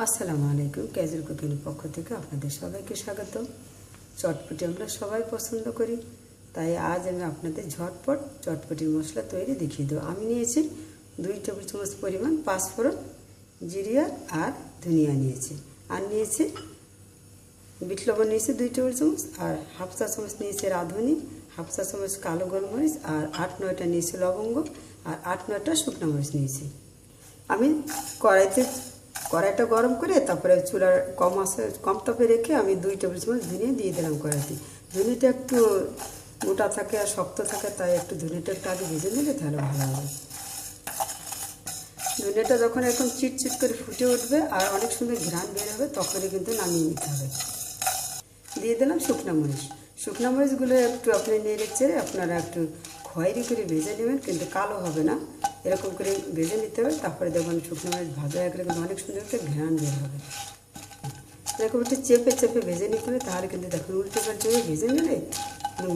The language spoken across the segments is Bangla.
আসসালামু আলাইকুম, ক্যাজুয়াল কুকিং পক্ষ থেকে আপনাদের সবাইকে স্বাগত। চটপটি আমরা সবাই পছন্দ করি, তাই আজ আমি আপনাদের ঝটপট চটপটির মশলা তৈরি দেখিয়ে দেবো। আমি নিয়েছি দুই টেবিল চামচ পরিমাণ পাঁচফোড়ন জিরিয়া আর ধনিয়া নিয়েছি। আর নিয়েছি বিট লবণ নিয়েছি দুই টেবিল চামচ আর হাফ চা চামচ নিয়েছি রাঁধুনি, হাফ চা চামচ কালো গোলমরিচ, আর আট নয়টা নিয়েছি লবঙ্গ, আর আট নয়টা শুকনো মরিচ নিয়েছি। আমি কড়াইতে কড়াইটা গরম করে তারপরে চুলার কম আসে কম তাপে রেখে আমি দুই টেবিল চামচ ধনিয়া দিয়ে দিলাম কড়াইতে। ধনিয়াটা একটু মোটা থাকে আর শক্ত থাকে, তাই একটু ধনিয়াটা একটু আগে ভেজে নিলে তাহলে ভালো হবে। ধনিয়াটা যখন এরকম চিটচিট করে ফুটে উঠবে আর অনেক সুন্দর ঘ্রাণ বের হবে, তখনই কিন্তু নামিয়ে নিতে হবে। দিয়ে দিলাম শুকনো মরিচ। শুকনো মরিচগুলো একটু আপনি নেড়ে চেড়ে আপনারা একটু খয়েরি করে ভেজে নেবেন, কিন্তু কালো হবে না। এরকম করে ভেজে নিতে হবে, তারপরে দেখবেন শুকনো মরিচ ভাজা হয়ে গেলে কিন্তু অনেক সুন্দর একটা ঘ্রাণ বের হবে। এরকম একটু চেপে চেপে ভেজে নিতে হবে, তাহলে কিন্তু দেখুন উল্টে পাল্টে ভেজে নিলে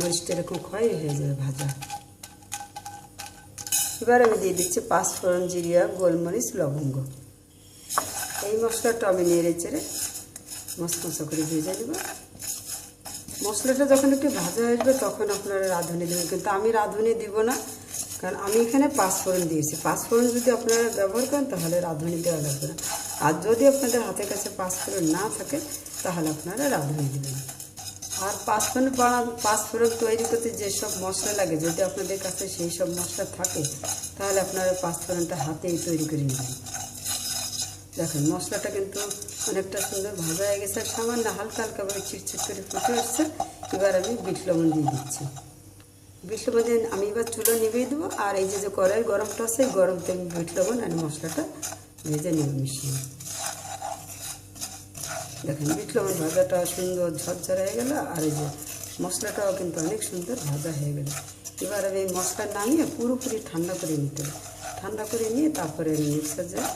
মরিচটা এরকম খয়েরি হয়ে যাবে ভাজা। এবার আমি দিয়ে দিচ্ছি পাঁচফোড়ন জিরিয়া, গোলমরিচ, লবঙ্গ। এই মশলাটা আমি নেড়ে চেড়ে মশমশা করে ভেজে নেব। মশলাটা যখন একটু ভাজা আসবে, তখন আপনারা রাঁধুনি দেবেন। কিন্তু আমি রাঁধুনি দিব না, কারণ আমি এখানে পাঁচফোড়ন দিয়েছি। পাঁচফোড়ন যদি আপনারা ব্যবহার করেন, তাহলে রাঁধুনি দেওয়া লাগবে না। আর যদি আপনাদের হাতের কাছে পাঁচফোড়ন না থাকে, তাহলে আপনারা রাঁধুনি দেবেন আর পাঁচফোড়ন বাড়া পাঁচফোড়ন তৈরি করতে যেসব মশলা লাগে, যদি আপনাদের কাছে সেই সব মশলা থাকে, তাহলে আপনারা পাঁচফোড়নটা হাতেই তৈরি করে নেবেন। দেখেন, মশলাটা কিন্তু অনেকটা সুন্দর ভাজা হয়ে গেছে। আর সামান্য হালকা হালকা করে চিটচিট করে ফুটে আসছে এবার আমি বিট লবণ দিয়ে দিচ্ছি। বিট লবণ দিয়ে আমি এবার চুলো নিভিয়ে দেবো। আর এই যে যে কড়াই গরমটা আছে, এই গরমতে আমি বিট লবণ আর মশলাটা ভেজে নেব মিশিয়ে। দেখেন, বিট লবণ ভাজাটা সুন্দর ঝরঝর হয়ে গেল। আর এই যে মশলাটাও কিন্তু অনেক সুন্দর ভাজা হয়ে গেল। এবার আমি মশলা নামিয়ে পুরোপুরি ঠান্ডা করে নিতে ঠান্ডা করে নিয়ে তারপরে মিক্সার জারে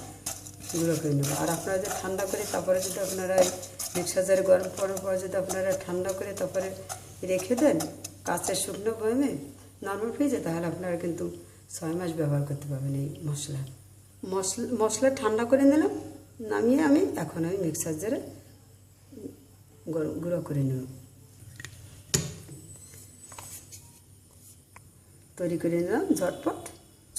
গুঁড়ো করে নেব। আর আপনারা যে ঠান্ডা করে তারপরে যদি আপনারা এই মিক্সার জারে গরম করার পর যদি আপনারা ঠান্ডা করে তারপরে রেখে দেন, কাঁচের শুকনো বয়মে নর্মাল ফ্রিজে তাহলে আপনারা কিন্তু ছয় মাস ব্যবহার করতে পারবেন এই মশলা। মশলা মশলা ঠান্ডা করে নিলাম, নামিয়ে আমি এখন আমি মিক্সার জারে গুঁড়ো করে নেব। তৈরি করে নিলাম, ঝটপট।